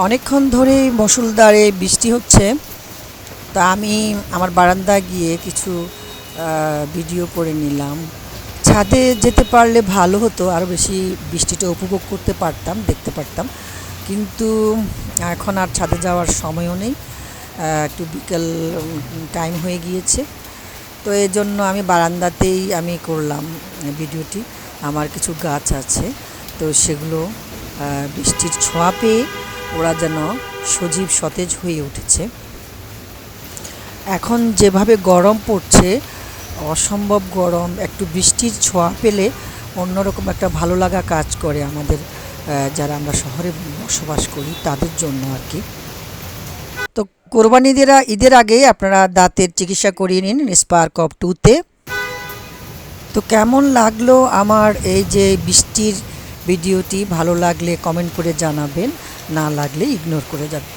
অনেকক্ষণ ধরেই মসুলদারে বৃষ্টি হচ্ছে। তা আমি আমার বারান্দায় গিয়ে কিছু ভিডিও করে নিলাম। ছাদে যেতে পারলে ভালো হতো আরও বেশি বৃষ্টিটা উপভোগ করতে পারতাম, দেখতে পারতাম। কিন্তু এখন আর ছাদে যাওয়ার সময়ও নেই একটু বিকেল টাইম হয়ে গিয়েছে। তো এই জন্য আমি বারান্দাতেই আমি করলাম ভিডিওটি। আমার কিছু গাছ আছে, তো সেগুলো বৃষ্টির ছোঁয়া পেয়ে ওরা যেন সজীব সতেজ হয়ে উঠেছে। এখন যেভাবে গরম পড়ছে, অসম্ভব গরম, একটু বৃষ্টির ছোঁয়া পেলে অন্যরকম একটা ভালো লাগা কাজ করে আমাদের যারা আমরা শহরে বসবাস করি, তাদের জন্য আর কি। তো কোরবানি ঈদের আ- ঈদের আগে আপনারা দাঁতের চিকিৎসা করিয়ে নিন স্পার্ক অফ টুতে। তো কেমন লাগল আমার এই যে বৃষ্টির ভিডিওটি ভালো লাগলে কমেন্ট করে জানাবেন না লাগলে ইগনোর করে যাবেন।